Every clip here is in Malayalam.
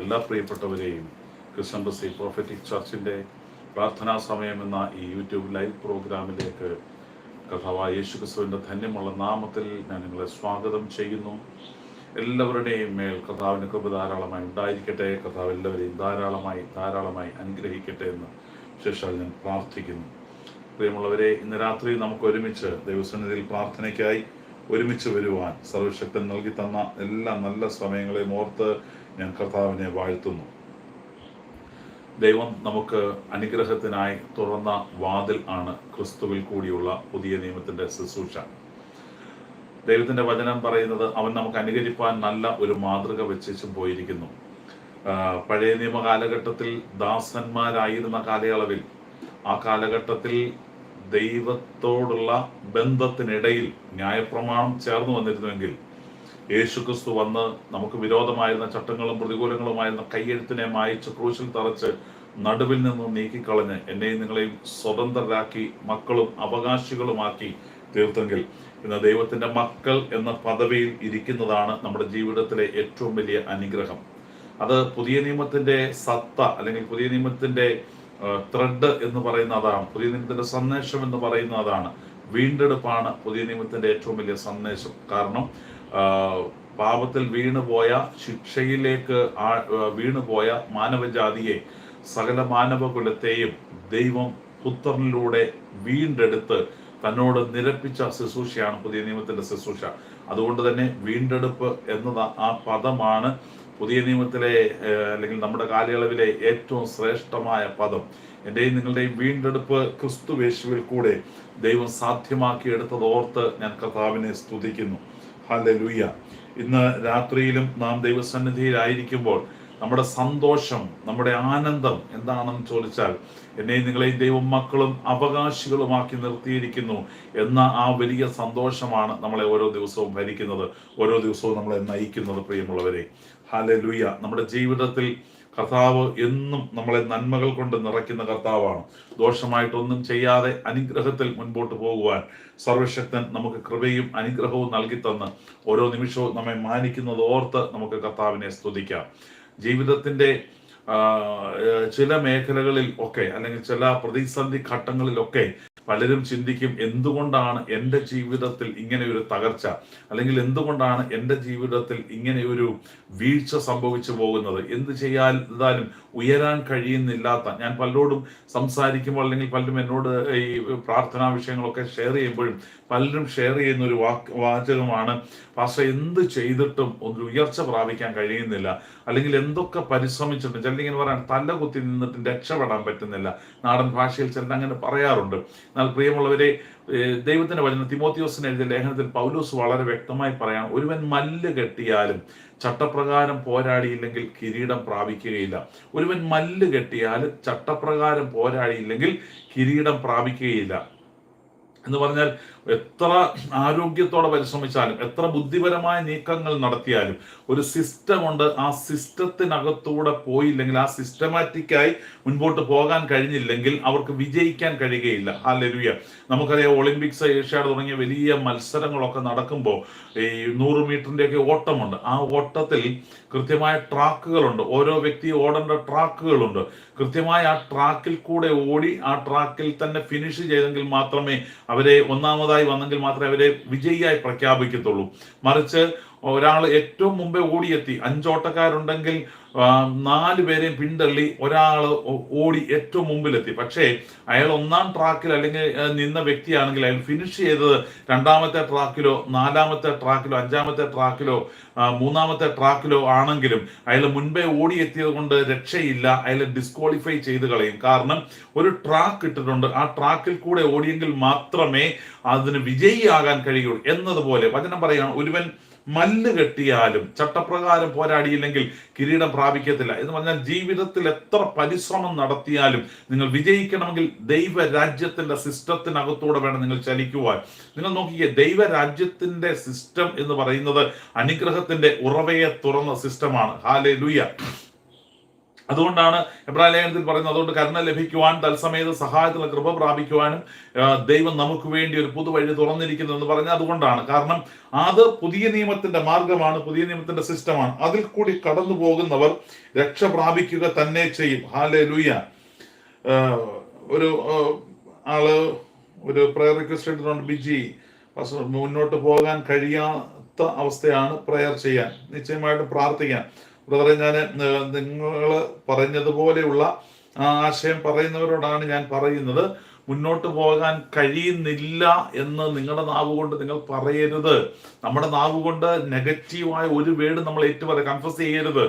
എല്ലാ പ്രിയപ്പെട്ടവരെയും ക്രിസ്തംബസി പ്രോഫറ്റിക് ചർച്ചിന്റെ പ്രാർത്ഥനാ സമയം എന്ന ഈ യൂട്യൂബ് ലൈവ് പ്രോഗ്രാമിലേക്ക് കഥാവായ യേശു ക്രിസ്തുവിന്റെ ധന്യമുള്ള നാമത്തിൽ ഞാൻ നിങ്ങളെ സ്വാഗതം ചെയ്യുന്നു. എല്ലാവരുടെയും മേൽ കഥാവിന് കൃപ ധാരാളമായി ഉണ്ടായിരിക്കട്ടെ. കഥാവ് എല്ലാവരെയും ധാരാളമായി ധാരാളമായി അനുഗ്രഹിക്കട്ടെ എന്ന് ശേഷം ഞാൻ പ്രാർത്ഥിക്കുന്നു. പ്രിയമുള്ളവരെ ഇന്ന് രാത്രി നമുക്ക് ഒരുമിച്ച് ദൈവസന്നിധിയിൽ പ്രാർത്ഥനയ്ക്കായി ഒരുമിച്ച് വരുവാൻ സർവശക്തൻ നൽകി തന്ന എല്ലാ നല്ല സമയങ്ങളെയും ഓർത്ത് ഞാൻ കർത്താവിനെ വാഴ്ത്തുന്നു. ദൈവം നമുക്ക് അനുഗ്രഹത്തിനായി തുറന്ന വാതിൽ ആണ് ക്രിസ്തുവിൽ കൂടിയുള്ള പുതിയ നിയമത്തിന്റെ ശുശ്രൂഷ. ദൈവത്തിന്റെ വചനം പറയുന്നത് അവൻ നമുക്ക് അനുകരിപ്പാൻ നല്ല ഒരു മാതൃക വെച്ചു പോയിരിക്കുന്നു. പഴയ നിയമ കാലഘട്ടത്തിൽ ദാസന്മാരായിരുന്ന കാലയളവിൽ ആ കാലഘട്ടത്തിൽ ദൈവത്തോടുള്ള ബന്ധത്തിനിടയിൽ ന്യായപ്രമാണം ചേർന്ന് വന്നിരുന്നുവെങ്കിൽ യേശുക്രിസ്തു വന്ന് നമുക്ക് വിരോധമായിരുന്ന ചട്ടങ്ങളും പ്രതികൂലങ്ങളുമായിരുന്ന കയ്യെഴുത്തിനെ മായച്ച് ക്രൂശിൽ തറച്ച് നടുവിൽ നിന്ന് നീക്കിക്കളഞ്ഞ് എന്നെയും നിങ്ങളെയും സ്വതന്ത്രരാക്കി മക്കളും അവകാശികളുമാക്കി തീർത്തെങ്കിൽ ഇന്ന് ദൈവത്തിന്റെ മക്കൾ എന്ന പദവിയിൽ ഇരിക്കുന്നതാണ് നമ്മുടെ ജീവിതത്തിലെ ഏറ്റവും വലിയ അനുഗ്രഹം. അത് പുതിയ നിയമത്തിന്റെ സത്ത അല്ലെങ്കിൽ പുതിയ നിയമത്തിന്റെ ത്രെഡ് എന്ന് പറയുന്ന അതാണ്. പുതിയ നിയമത്തിന്റെ സന്ദേശം എന്ന് പറയുന്ന അതാണ്. വീണ്ടെടുപ്പാണ് പുതിയ നിയമത്തിന്റെ ഏറ്റവും വലിയ സന്ദേശം. കാരണം പാപത്തിൽ വീണുപോയ ശിക്ഷയിലേക്ക് വീണുപോയ മാനവജാതിയെ സകല മാനവകുലത്തെയും ദൈവം പുത്രനിലൂടെ വീണ്ടെടുത്ത് തന്നോട് നിരപ്പിച്ച ശുശ്രൂഷയാണ് പുതിയ നിയമത്തിന്റെ ശുശ്രൂഷ. അതുകൊണ്ട് തന്നെ വീണ്ടെടുപ്പ് എന്നത് ആ പദമാണ് പുതിയ നിയമത്തിലെ അല്ലെങ്കിൽ നമ്മുടെ കാലയളവിലെ ഏറ്റവും ശ്രേഷ്ഠമായ പദം. എന്റെയും നിങ്ങളുടെയും വീണ്ടെടുപ്പ് ക്രിസ്തു വേശുവിൽ കൂടെ ദൈവം സാധ്യമാക്കി സാധ്യമാക്കിയെടുത്തത് ഓർത്ത് ഞാൻ കർത്താവിനെ സ്തുതിക്കുന്നു. ഹല്ലേലൂയ. ഇന്ന് രാത്രിയിലും നാം ദൈവസന്നിധിയിലായിരിക്കുമ്പോൾ നമ്മുടെ സന്തോഷം നമ്മുടെ ആനന്ദം എന്താണെന്ന് ചോദിച്ചാൽ എന്നെയും നിങ്ങളെയും ദൈവം മക്കളും അവകാശികളുമാക്കി നിർത്തിയിരിക്കുന്നു എന്ന ആ വലിയ സന്തോഷമാണ് നമ്മളെ ഓരോ ദിവസവും ഭരിക്കുന്നത് ഓരോ ദിവസവും നമ്മളെ നയിക്കുന്നത് പ്രിയമുള്ളവരെ. ഹാലലുയ നമ്മുടെ ജീവിതത്തിൽ കർത്താവ് എന്നും നമ്മളെ നന്മകൾ കൊണ്ട് നിറയ്ക്കുന്ന കർത്താവാണ്. ദോഷമായിട്ടൊന്നും ചെയ്യാതെ അനുഗ്രഹത്തിൽ മുൻപോട്ട് പോകുവാൻ സർവശക്തൻ നമുക്ക് കൃപയും അനുഗ്രഹവും നൽകി തന്ന് ഓരോ നിമിഷവും നമ്മെ മാനിക്കുന്നത് ഓർത്ത് നമുക്ക് കർത്താവിനെ സ്തുതിക്കാം. ഏഹ്, ചില മേഖലകളിൽ ഒക്കെ അല്ലെങ്കിൽ ചില പ്രതിസന്ധി ഘട്ടങ്ങളിലൊക്കെ പലരും ചിന്തിക്കും എന്തുകൊണ്ടാണ് എന്റെ ജീവിതത്തിൽ ഇങ്ങനെ ഒരു തകർച്ച? അല്ലെങ്കിൽ എന്തുകൊണ്ടാണ് എന്റെ ജീവിതത്തിൽ ഇങ്ങനെ ഒരു വീഴ്ച സംഭവിച്ചു പോകുന്നത്? എന്ത് ചെയ്യാതാലും ഉയരാൻ കഴിയുന്നില്ലാത്ത ഞാൻ പലരോടും സംസാരിക്കുമ്പോൾ അല്ലെങ്കിൽ പലരും എന്നോട് ഈ പ്രാർത്ഥനാ വിഷയങ്ങളൊക്കെ ഷെയർ ചെയ്യുമ്പോഴും പലരും ഷെയർ ചെയ്യുന്ന ഒരു വാക്ക് വാചകമാണ് പാസ്റ്റർ എന്ത് ചെയ്തിട്ടും ഒരു ഉയർച്ച പ്രാപിക്കാൻ കഴിയുന്നില്ല. അല്ലെങ്കിൽ എന്തൊക്കെ പരിശ്രമിച്ചിട്ടും ചിലർ ഇങ്ങനെ പറയാൻ തല കുത്തി നിന്നിട്ടും രക്ഷപ്പെടാൻ പറ്റുന്നില്ല. നാടൻ ഭാഷയിൽ ചിലർ അങ്ങനെ പറയാറുണ്ട്. എന്നാൽ പ്രിയമുള്ളവരെ ദൈവത്തിന്റെ വചനം തിമോത്തിയോസിന് എഴുതിയ ലേഖനത്തിൽ പൗലോസ് വളരെ വ്യക്തമായി പറയാം ഒരുവൻ മല്ല് കെട്ടിയാലും ചട്ടപ്രകാരം പോരാടിയില്ലെങ്കിൽ കിരീടം പ്രാപിക്കുകയില്ല. ഒരുവൻ മല്ല് കെട്ടിയാലും ചട്ടപ്രകാരം പോരാടിയില്ലെങ്കിൽ കിരീടം പ്രാപിക്കുകയില്ല. എന്ന് പറഞ്ഞാൽ എത്ര ആരോഗ്യത്തോടെ പരിശ്രമിച്ചാലും എത്ര ബുദ്ധിപരമായ നീക്കങ്ങൾ നടത്തിയാലും ഒരു സിസ്റ്റം ഉണ്ട് ആ സിസ്റ്റത്തിനകത്തൂടെ പോയില്ലെങ്കിൽ ആ സിസ്റ്റമാറ്റിക്കായി മുൻപോട്ട് പോകാൻ കഴിഞ്ഞില്ലെങ്കിൽ അവർക്ക് വിജയിക്കാൻ കഴിയുകയില്ല. ആ ലരുയ നമുക്കറിയാം ഒളിമ്പിക്സ് ഏഷ്യാഡ് തുടങ്ങിയ വലിയ മത്സരങ്ങളൊക്കെ നടക്കുമ്പോൾ ഈ നൂറ് മീറ്ററിന്റെ ഒക്കെ ഓട്ടമുണ്ട്. ആ ഓട്ടത്തിൽ കൃത്യമായ ട്രാക്കുകളുണ്ട്. ഓരോ വ്യക്തി ഓടേണ്ട ട്രാക്കുകളുണ്ട്. കൃത്യമായ ആ ട്രാക്കിൽ കൂടെ ഓടി ആ ട്രാക്കിൽ തന്നെ ഫിനിഷ് ചെയ്തെങ്കിൽ മാത്രമേ അവരെ ഒന്നാമതായി വന്നെങ്കിൽ മാത്രമേ അവരെ വിജയിയായി പ്രഖ്യാപിക്കത്തുള്ളൂ. മറിച്ച് ഒരാൾ ഏറ്റവും മുമ്പേ ഓടിയെത്തി. അഞ്ചോട്ടക്കാരുണ്ടെങ്കിൽ നാല് പേരെയും പിന്തള്ളി ഒരാൾ ഓടി ഏറ്റവും മുമ്പിലെത്തി. പക്ഷേ അയാൾ ഒന്നാം ട്രാക്കിൽ അല്ലെങ്കിൽ നിന്ന വ്യക്തിയാണെങ്കിൽ അയാൾ ഫിനിഷ് ചെയ്തത് രണ്ടാമത്തെ ട്രാക്കിലോ നാലാമത്തെ ട്രാക്കിലോ അഞ്ചാമത്തെ ട്രാക്കിലോ മൂന്നാമത്തെ ട്രാക്കിലോ ആണെങ്കിലും അയാൾ മുൻപേ ഓടിയെത്തിയത് കൊണ്ട് രക്ഷയില്ല. അയാൾ ഡിസ്ക്വാളിഫൈ ചെയ്ത് കളയും. കാരണം ഒരു ട്രാക്ക് ഇട്ടിട്ടുണ്ട്. ആ ട്രാക്കിൽ കൂടെ ഓടിയെങ്കിൽ മാത്രമേ അതിന് വിജയിയാകാൻ കഴിയുള്ളൂ. എന്നതുപോലെ വചനം പറയുകയാണ്. ഒരുവൻ മല്ല് കെട്ടിയാലും ചട്ടപ്രകാരം പോരാടിയില്ലെങ്കിൽ കിരീടം പ്രാപിക്കത്തില്ല എന്ന് പറഞ്ഞാൽ ജീവിതത്തിൽ എത്ര പരിശ്രമം നടത്തിയാലും നിങ്ങൾ വിജയിക്കണമെങ്കിൽ ദൈവരാജ്യത്തിന്റെ സിസ്റ്റത്തിനകത്തൂടെ വേണം നിങ്ങൾ ചലിക്കുവാൻ. നിങ്ങൾ നോക്കിയേ ദൈവരാജ്യത്തിന്റെ സിസ്റ്റം എന്ന് പറയുന്നത് അനുഗ്രഹത്തിന്റെ ഉറവയെ തുറന്ന സിസ്റ്റമാണ്. ഹാലെ ലുയ്യ അതുകൊണ്ടാണ് എബ്രാഹിം ലേഖനത്തിൽ പറയുന്നത് അതുകൊണ്ട് കരുണ ലഭിക്കുവാൻ തത്സമയത്ത് സഹായത്തിലുള്ള കൃപ പ്രാപിക്കുവാനും ദൈവം നമുക്ക് വേണ്ടി ഒരു പുതുവഴി തുറന്നിരിക്കുന്നു എന്ന് പറഞ്ഞാൽ അതുകൊണ്ടാണ്. കാരണം അത് പുതിയ നിയമത്തിന്റെ മാർഗമാണ് പുതിയ നിയമത്തിന്റെ സിസ്റ്റമാണ്. അതിൽ കൂടി കടന്നു പോകുന്നവർ രക്ഷ പ്രാപിക്കുക തന്നെ ചെയ്യും. ഹാലെ ലൂയ ഒരു ആൾ ഒരു പ്രയർ റിക്വസ്റ്റ് ബിജി മുന്നോട്ട് പോകാൻ കഴിയാത്ത അവസ്ഥയാണ് പ്രയർ ചെയ്യാൻ. നിശ്ചയമായിട്ട് പ്രാർത്ഥിക്കാൻ. ബ്രദറെ ഞാൻ നിങ്ങൾ പറഞ്ഞതുപോലെയുള്ള ആശയം പറയുന്നവരോടാണ് ഞാൻ പറയുന്നത്. മുന്നോട്ട് പോകാൻ കഴിയുന്നില്ല എന്ന് നിങ്ങളുടെ നാവ് കൊണ്ട് നിങ്ങൾ പറയരുത്. നമ്മുടെ നാവ് കൊണ്ട് നെഗറ്റീവായ ഒരു വേർഡ് നമ്മൾ ഏറ്റുപറയ. കൺഫസ് ചെയ്യരുത്.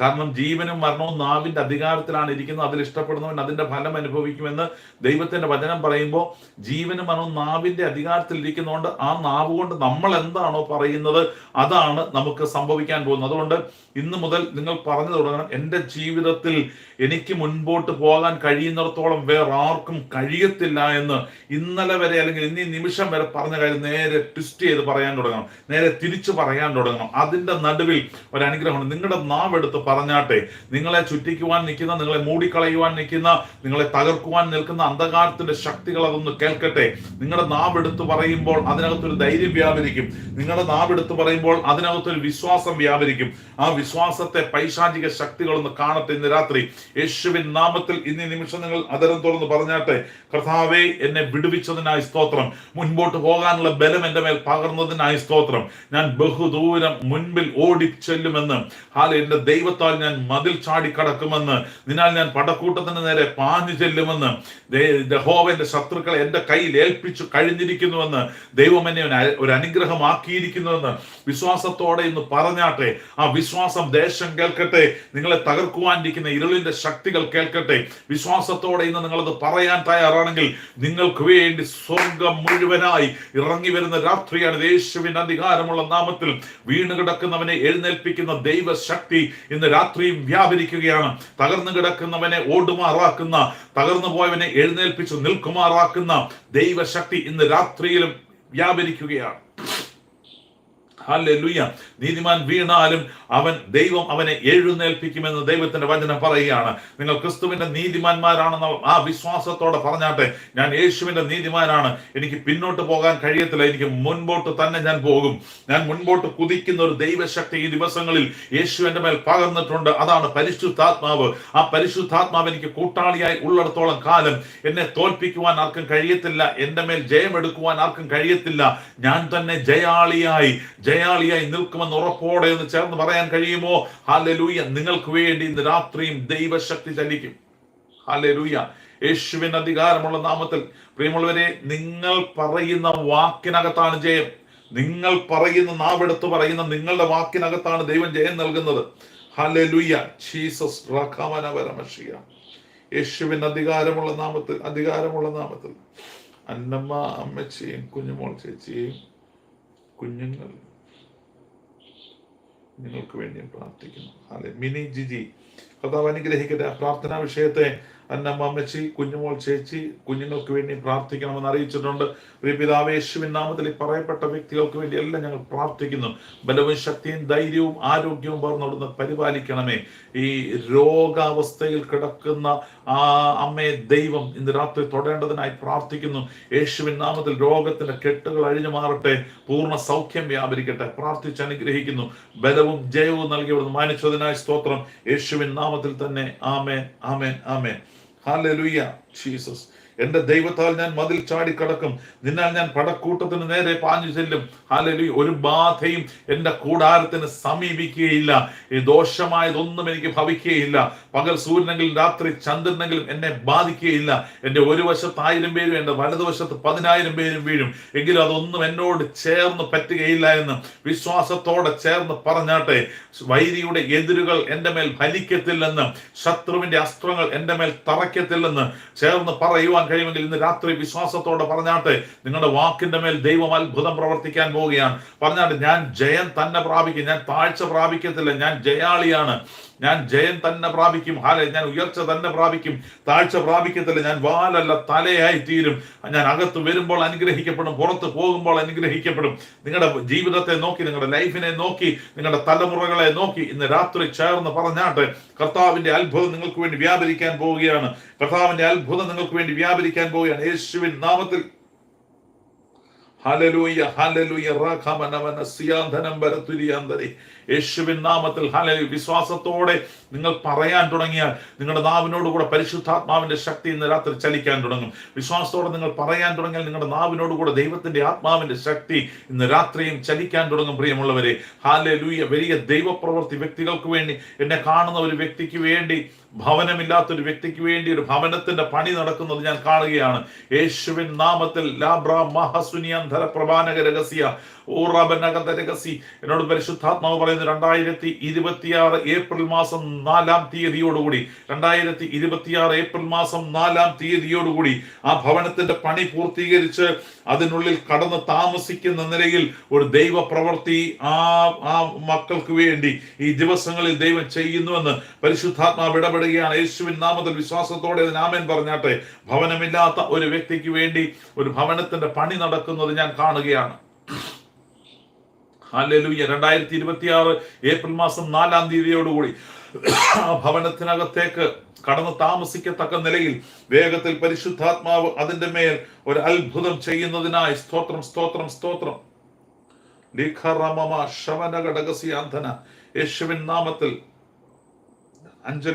കാരണം ജീവനും മരണവും നാവിന്റെ അധികാരത്തിലാണ് ഇരിക്കുന്നത്. അതിൽ ഇഷ്ടപ്പെടുന്നവൻ അതിന്റെ ഫലം അനുഭവിക്കുമെന്ന് ദൈവത്തിന്റെ വചനം പറയുമ്പോൾ ജീവനും മരണവും നാവിന്റെ അധികാരത്തിൽ ഇരിക്കുന്നതുകൊണ്ട് ആ നാവ് കൊണ്ട് നമ്മൾ എന്താണോ പറയുന്നത് അതാണ് നമുക്ക് സംഭവിക്കാൻ പോകുന്നത്. അതുകൊണ്ട് ഇന്ന് മുതൽ നിങ്ങൾ പറഞ്ഞു തുടങ്ങണം. എന്റെ ജീവിതത്തിൽ എനിക്ക് മുൻപോട്ട് പോകാൻ കഴിയുന്നിടത്തോളം വേറെ ആർക്കും കഴിയത്തില്ല. എന്ന് ഇന്നലെ വരെ അല്ലെങ്കിൽ ഇന്നീ നിമിഷം വരെ പറഞ്ഞ കാര്യം നേരെ ട്വിസ്റ്റ് ചെയ്ത് പറയാൻ തുടങ്ങണം. നേരെ തിരിച്ചു പറയാൻ തുടങ്ങണം. അതിന്റെ നടുവിൽ ഒരു അനുഗ്രഹമുണ്ട് നിങ്ങളുടെ നാവെടുത്ത് പറഞ്ഞാട്ടെ നിങ്ങളെ ചുറ്റിക്കുവാൻ നിൽക്കുന്ന നിങ്ങളെ മൂടിക്കളയുവാൻ നിൽക്കുന്ന നിങ്ങളെ തകർക്കുവാൻ നിൽക്കുന്ന അന്ധകാരത്തിന്റെ ശക്തികൾ അതൊന്ന് കേൾക്കട്ടെ. നിങ്ങളുടെ നാവെടുത്ത് പറയുമ്പോൾ അതിനകത്തൊരു ധൈര്യം വ്യാപരിക്കും. നിങ്ങളുടെ നാവെടുത്ത് പറയുമ്പോൾ അതിനകത്തൊരു വിശ്വാസം വ്യാപരിക്കും. ആ വിശ്വാസത്തെ പൈശാചിക ശക്തികളൊന്ന് കാണട്ടെ ഇന്ന് രാത്രി. യേശുവിൻ നാമത്തിൽ ഇന്നീ നിമിഷം നിങ്ങൾ അതരം തുറന്ന് പറഞ്ഞാട്ടെ എന്നെ വിടുവിച്ചതിനായി സ്തോത്രം. മുൻപോട്ട് പോകാനുള്ള ബലം എന്റെ മേൽ പകർന്നതിനായി സ്തോത്രം. ഞാൻ ബഹുദൂരം മുൻപിൽ ഓടി ചെല്ലുമെന്ന് ഹാല എന്റെ ദൈവത്താൽ ഞാൻ മതിൽ ചാടി കടക്കുമെന്ന് അതിനാൽ ഞാൻ പടക്കൂട്ടത്തിന് നേരെ പാഞ്ഞു ചെല്ലുമെന്ന്. ഹോവന്റെ ശത്രുക്കളെ എന്റെ കയ്യിൽ ഏൽപ്പിച്ചു കഴിഞ്ഞിരിക്കുന്നുവെന്ന്. ദൈവം എന്നെ ഒരു അനുഗ്രഹമാക്കിയിരിക്കുന്നുവെന്ന്. വിശ്വാസത്തോടെ ഇന്ന് പറഞ്ഞാട്ടെ. ആ വിശ്വാസം ദേശം കേൾക്കട്ടെ. നിങ്ങളെ തകർക്കുവാനിരിക്കുന്ന ഇരുളിന്റെ ശക്തികൾ കേൾക്കട്ടെ. വിശ്വാസത്തോടെ ഇന്ന് നിങ്ങളത് പറയാൻ തയ്യാറാണെങ്കിൽ നിങ്ങൾക്ക് വേണ്ടി സ്വർഗം മുഴുവനായി ഇറങ്ങി വരുന്ന രാത്രിയാണ് യേശുവിന് അധികാരമുള്ള നാമത്തിൽ വീണ് കിടക്കുന്നവനെ എഴുന്നേൽപ്പിക്കുന്ന ദൈവശക്തി ഇന്ന് രാത്രിയും വ്യാപരിക്കുകയാണ്. തകർന്നു കിടക്കുന്നവനെ ഓടുമാറാക്കുന്ന തകർന്നു പോയവനെ എഴുന്നേൽപ്പിച്ച് നിൽക്കുമാറാക്കുന്ന ദൈവശക്തി ഇന്ന് രാത്രിയിലും വ്യാപരിക്കുകയാണ്. ഹല്ലേലൂയ. നീതിമാൻ വീണാലും അവൻ ദൈവം അവനെ എഴുന്നേൽപ്പിക്കുമെന്ന് ദൈവത്തിന്റെ വചനം പറയുകയാണ്. നിങ്ങൾ ക്രിസ്തുവിന്റെ നീതിമാന്മാരാണെന്ന് ആ വിശ്വാസത്തോടെ പറഞ്ഞാട്ടെ ഞാൻ യേശുവിന്റെ നീതിമാനാണ്. എനിക്ക് പിന്നോട്ട് പോകാൻ കഴിയത്തില്ല എനിക്ക് മുൻപോട്ട് തന്നെ ഞാൻ പോകും. ഞാൻ മുൻപോട്ട് കുതിക്കുന്ന ഒരു ദൈവശക്തി ഈ ദിവസങ്ങളിൽ യേശു എന്റെ മേൽ പകർന്നിട്ടുണ്ട്. അതാണ് പരിശുദ്ധാത്മാവ്. ആ പരിശുദ്ധാത്മാവ് എനിക്ക് കൂട്ടാളിയായി ഉള്ളിടത്തോളം കാലം എന്നെ തോൽപ്പിക്കുവാൻ ആർക്കും കഴിയത്തില്ല എന്റെ മേൽ ജയമെടുക്കുവാൻ ആർക്കും കഴിയത്തില്ല. ഞാൻ തന്നെ ജയാളിയായി ജയാളിയായി നിൽക്കുമെന്ന് ഉറപ്പോടെ എന്ന് ചേർന്ന് പറയാൻ കഴിയുമോ? ഹാലലൂയ നിങ്ങൾക്ക് വേണ്ടി ഇന്ന് രാത്രിയും ദൈവശക്തി ചലിക്കും. ഹാലലൂയ യേശുവിൻ അധികാരമുള്ള നാമത്തിൽ. പ്രിയമുള്ളവരെ നിങ്ങൾ പറയുന്ന വാക്കിനകത്താണ് ജയം. നിങ്ങൾ പറയുന്ന നാവെടുത്ത് പറയുന്ന നിങ്ങളുടെ വാക്കിനകത്താണ് ദൈവം ജയം നൽകുന്നത്. ഹാലലൂയ ജീസസ് റഖമനപരമഷിയ യേശുവിൻ അധികാരമുള്ള നാമത്തിൽ അധികാരമുള്ള നാമത്തിൽ. അന്നമ്മ അമ്മച്ചിയും കുഞ്ഞുമോൾ ചേച്ചിയും കുഞ്ഞുങ്ങൾ നിങ്ങൾക്ക് വേണ്ടിയും പ്രാർത്ഥിക്കുന്നു. അതെ മിനി ജിജി കർത്താവ് അനുഗ്രഹിക്കട്ടെ. ആ പ്രാർത്ഥനാ വിഷയത്തെ അന്നമ്മ അമ്മച്ചി കുഞ്ഞുമോൾ ചേച്ചി കുഞ്ഞുങ്ങൾക്ക് വേണ്ടി പ്രാർത്ഥിക്കണമെന്ന് അറിയിച്ചിട്ടുണ്ട്. പിതാവേശുവിൻ നാമത്തിൽ ഈ പറയപ്പെട്ട വ്യക്തികൾക്ക് വേണ്ടി എല്ലാം ഞങ്ങൾ പ്രാർത്ഥിക്കുന്നു. ബലവും ശക്തിയും ധൈര്യവും ആരോഗ്യവും പകർന്നവിടുന്ന് പരിപാലിക്കണമേ. ഈ രോഗാവസ്ഥയിൽ കിടക്കുന്ന ആ അമ്മയെ ദൈവം ഇന്ന് രാത്രി തൊടേണ്ടതിനായി പ്രാർത്ഥിക്കുന്നു. യേശുവിൻ നാമത്തിൽ രോഗത്തിന്റെ കെട്ടുകൾ അഴിഞ്ഞു മാറട്ടെ. പൂർണ സൗഖ്യം വ്യാപരിക്കട്ടെ. പ്രാർത്ഥിച്ച് അനുഗ്രഹിക്കുന്നു. ബലവും ജയവും നൽകി അവിടുന്ന് മാനിച്ചതിനായി സ്തോത്രം. യേശുവിൻ നാമത്തിൽ തന്നെ ആമേൻ ആമേൻ ആമേൻ. ഹാലലുയ്യ ജീസസ് എന്റെ ദൈവത്താൽ ഞാൻ മതിൽ ചാടിക്കടക്കും. നിന്നാൽ ഞാൻ പടക്കൂട്ടത്തിന് നേരെ പാഞ്ഞു ചെല്ലും. ഹാലലു ഒരു ബാധയും എന്റെ കൂടാരത്തിന് സമീപിക്കുകയില്ല. ഈ ദോഷമായതൊന്നും എനിക്ക് ഭവിക്കുകയില്ല. പകൽ സൂര്യനെങ്കിലും രാത്രി ചന്ദ്രനെങ്കിലും എന്നെ ബാധിക്കുകയില്ല. എന്റെ ഒരു വശത്ത് ആയിരം പേരും എന്റെ വലതുവശത്ത് പതിനായിരം പേരും വീഴും. എങ്കിലും അതൊന്നും എന്നോട് ചേർന്ന് പറ്റുകയില്ല എന്ന് വിശ്വാസത്തോടെ ചേർന്ന് പറഞ്ഞാട്ടെ വൈരിയുടെ എതിരുകൾ എന്റെ മേൽ ഫലിക്കത്തില്ലെന്ന് ശത്രുവിന്റെ അസ്ത്രങ്ങൾ എന്റെ മേൽ തറയ്ക്കത്തില്ലെന്ന് ചേർന്ന് പറയുവാൻ കഴിയുമെങ്കിൽ ഇന്ന് രാത്രി വിശ്വാസത്തോടെ പറഞ്ഞാട്ടെ നിങ്ങളുടെ വാക്കിന്റെ മേൽ ദൈവം അത്ഭുതം പ്രവർത്തിക്കാൻ പോവുകയാണ്. പറഞ്ഞാട്ടെ ഞാൻ ജയം തന്നെ പ്രാപിക്കും. ഞാൻ താഴ്ച പ്രാപിക്കത്തില്ല. ഞാൻ ജയാളിയാണ്. ഞാൻ ജയം തന്നെ പ്രാപിക്കും. ഹാലെ ഞാൻ ഉയർച്ച തന്നെ പ്രാപിക്കും. താഴ്ച പ്രാപിക്കത്തില്ല. ഞാൻ വാലല്ല തലയായി തീരും. ഞാൻ അകത്ത് വരുമ്പോൾ അനുഗ്രഹിക്കപ്പെടും. പുറത്ത് പോകുമ്പോൾ അനുഗ്രഹിക്കപ്പെടും. നിങ്ങളുടെ ജീവിതത്തെ നോക്കി നിങ്ങളുടെ ലൈഫിനെ നോക്കി നിങ്ങളുടെ തലമുറകളെ നോക്കി ഇന്ന് രാത്രി ചേർന്ന് പറഞ്ഞാട്ട് കർത്താവിന്റെ അത്ഭുതം നിങ്ങൾക്ക് വേണ്ടി വ്യാപരിക്കാൻ പോവുകയാണ്. കർത്താവിന്റെ അത്ഭുതം നിങ്ങൾക്ക് വേണ്ടി വ്യാപരിക്കാൻ പോവുകയാണ്. യേശുവിൻ നാമത്തിൽ. ഹലലൂയ ഹലലൂയ റാഖമനവന സിയാന്ധനം വരത്തുരിയാന്തരി യേശുവിൻ നാമത്തിൽ ഹല വിശ്വാസത്തോടെ നിങ്ങൾ പറയാൻ തുടങ്ങിയാൽ നിങ്ങളുടെ നാവിനോട് കൂടെ പരിശുദ്ധാത്മാവിന്റെ ശക്തി ഇന്ന് രാത്രി ചലിക്കാൻ തുടങ്ങും. വിശ്വാസത്തോടെ നിങ്ങൾ പറയാൻ തുടങ്ങിയാൽ നിങ്ങളുടെ നാവിനോട് കൂടെ ദൈവത്തിന്റെ ആത്മാവിന്റെ ശക്തി ഇന്ന് രാത്രിയും ചലിക്കാൻ തുടങ്ങും പ്രിയമുള്ളവരെ. ഹാലലൂയ വലിയ ദൈവപ്രവൃത്തി വ്യക്തികൾക്ക് വേണ്ടി എന്നെ കാണുന്ന ഒരു വ്യക്തിക്ക് വേണ്ടി ഭവനമില്ലാത്തൊരു വ്യക്തിക്ക് വേണ്ടി ഒരു ഭവനത്തിന്റെ പണി നടക്കുന്നത് ഞാൻ കാണുകയാണ്. യേശുവിൻ നാമത്തിൽ ലാബ്ര മഹസുനിയന്ധര പ്രഭാനക രഹസ്യ ഊറബനഗത രഹസി എന്നോട് പരിശുദ്ധാത്മാവ് പറയുന്നു രണ്ടായിരത്തി ഇരുപത്തിയാറ് ഏപ്രിൽ മാസം നാലാം തീയതിയോടുകൂടി രണ്ടായിരത്തി ഇരുപത്തിയാറ് ഏപ്രിൽ മാസം നാലാം തീയതിയോടുകൂടി ആ ഭവനത്തിന്റെ പണി പൂർത്തീകരിച്ച് അതിനുള്ളിൽ കടന്ന് താമസിക്കുന്ന നിലയിൽ ഒരു ദൈവ പ്രവൃത്തി ആ ആ മക്കൾക്ക് വേണ്ടി ഈ ദിവസങ്ങളിൽ ദൈവം ചെയ്യുന്നുവെന്ന് പരിശുദ്ധാത്മാവ് ഇടപെടുകയാണ്. യേശുവിൻ നാമത്തിൽ വിശ്വാസത്തോടെ നാമൻ പറഞ്ഞാട്ടെ. ഭവനമില്ലാത്ത ഒരു വ്യക്തിക്ക് വേണ്ടി ഒരു ഭവനത്തിന്റെ പണി നടക്കുന്നത് ഞാൻ കാണുകയാണ്. ഹല്ലേലൂയ. രണ്ടായിരത്തി ഇരുപത്തി ആറ് ഏപ്രിൽ മാസം നാലാം തീയതിയോടുകൂടി ആ ഭവനത്തിനകത്തേക്ക് കടന്ന് താമസിക്കത്തക്ക നിലയിൽ വേഗത്തിൽ പരിശുദ്ധാത്മാവ് അതിന്റെ മേൽ ഒരു അത്ഭുതം ചെയ്യുന്നതിനായി സ്തോത്രം സ്തോത്രം സ്തോത്രം. ലിഖറമമ ശവനഘടകസിയാന്ധന യേശുവിൻ നാമത്തിൽ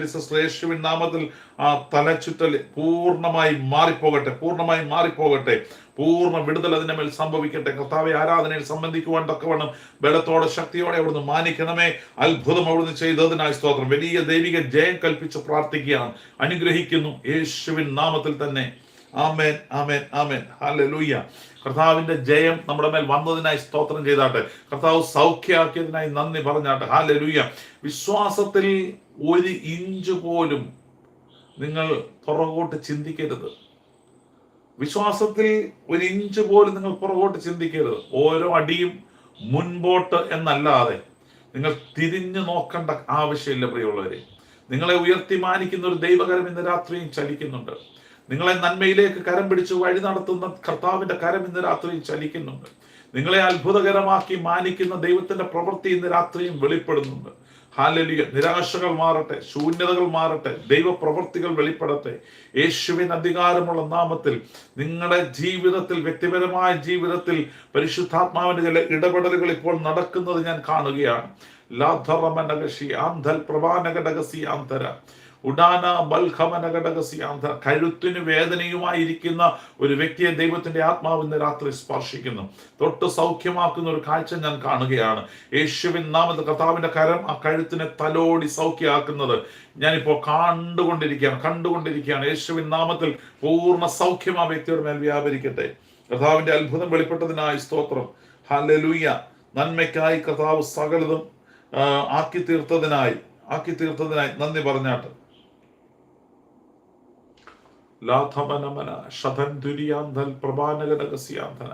സിസ്റ്റർ യേശുവിൻ നാമത്തിൽ ആ തലച്ചുറ്റൽ പൂർണമായി മാറിപ്പോകട്ടെ പൂർണമായി മാറിപ്പോകട്ടെ. പൂർണ വിടുതൽ അതിന്റെ മേൽ സംഭവിക്കട്ടെ. കർത്താവെ ആരാധനയിൽ സംബന്ധിക്കുവാൻ തക്കവണ്ണം ബലത്തോടെ ശക്തിയോടെ അവിടുന്ന് മാനിക്കണമേ. അത്ഭുതം അവിടുന്ന് ചെയ്തതിനായി സ്തോത്രം. വലിയ ദൈവിക ജയം കൽപ്പിച്ച് പ്രാർത്ഥിക്കുകയാണ്. അനുഗ്രഹിക്കുന്നു. യേശുവിൻ നാമത്തിൽ തന്നെ. ആമേൻ ആമേൻ ആമേൻ. ഹല്ലേലൂയ. കർത്താവിന്റെ ജയം നമ്മുടെ മേൽ വന്നതിനായി സ്തോത്രം ചെയ്താട്ടെ. കർത്താവ് സൗഖ്യമാക്കിയതിനായി നന്ദി പറഞ്ഞാട്ടെ. ഹാലലൂയ വിശ്വാസത്തിൽ ഒരു ഇഞ്ച് പോലും നിങ്ങൾ പുറകോട്ട് ചിന്തിക്കരുത്. വിശ്വാസത്തിൽ ഒരു ഇഞ്ച് പോലും നിങ്ങൾ പുറകോട്ട് ചിന്തിക്കരുത്. ഓരോ അടിയും മുൻപോട്ട് എന്നല്ലാതെ നിങ്ങൾ തിരിഞ്ഞു നോക്കേണ്ട ആവശ്യമില്ല പ്രിയമുള്ളവരെ. നിങ്ങളെ ഉയർത്തി മാനിക്കുന്ന ഒരു ദൈവകരം ഇന്ന് രാത്രിയും ചലിക്കുന്നുണ്ട്. നിങ്ങളെ നന്മയിലേക്ക് കരം പിടിച്ച് വഴി നടത്തുന്ന കർത്താവിന്റെ കരം ഇന്ന് രാത്രിയിൽ ചലിക്കുന്നുണ്ട്. നിങ്ങളെ അത്ഭുതകരമാക്കി മാനിക്കുന്ന ദൈവത്തിന്റെ പ്രവൃത്തി ഇന്ന് രാത്രിയും വെളിപ്പെടുന്നുണ്ട്. ഹാലലിയ നിരാശകൾ മാറട്ടെ ശൂന്യതകൾ മാറട്ടെ ദൈവപ്രവൃത്തികൾ വെളിപ്പെടട്ടെ. യേശുവിൻ അധികാരമുള്ള നാമത്തിൽ നിങ്ങളുടെ ജീവിതത്തിൽ വ്യക്തിപരമായ ജീവിതത്തിൽ പരിശുദ്ധാത്മാവിന്റെ ചില ഇടപെടലുകൾ ഇപ്പോൾ നടക്കുന്നത് ഞാൻ കാണുകയാണ്. ലാധറമനകശി ആന്ധൽ പ്രഭാനകടകസി ആന്തര ഉഡാന ബൽഹമന ഘടകസിയാന്ത കഴുത്തിന് വേദനയുമായിരിക്കുന്ന ഒരു വ്യക്തിയെ ദൈവത്തിന്റെ ആത്മാവ് ഇന്ന് രാത്രി സ്പർശിക്കുന്നു. തൊട്ട് സൗഖ്യമാക്കുന്ന ഒരു കാഴ്ച ഞാൻ കാണുകയാണ്. യേശുവിൻ നാമത്തിൽ കർത്താവിന്റെ കരം ആ കഴുത്തിനെ തലോടി സൗഖ്യമാക്കുന്നത് ഞാനിപ്പോ കണ്ടുകൊണ്ടിരിക്കുകയാണ് കണ്ടുകൊണ്ടിരിക്കുകയാണ്. യേശുവിൻ നാമത്തിൽ പൂർണ സൗഖ്യം ആ വ്യക്തിയുടെ മേൽ വ്യാപരിക്കട്ടെ. കർത്താവിന്റെ അത്ഭുതം വെളിപ്പെട്ടതിനായി സ്തോത്രം. ഹല്ലേലൂയ. നന്മയ്ക്കായി കർത്താവ് സകലതും ആക്കി തീർത്തതിനായി ആക്കി തീർത്തതിനായി നന്ദി പറഞ്ഞാട്ട്. ലാഥമനമന ശതൻ ശതന്തുരിയാന്തൽ പ്രഭാനകനകസ്യാന്തന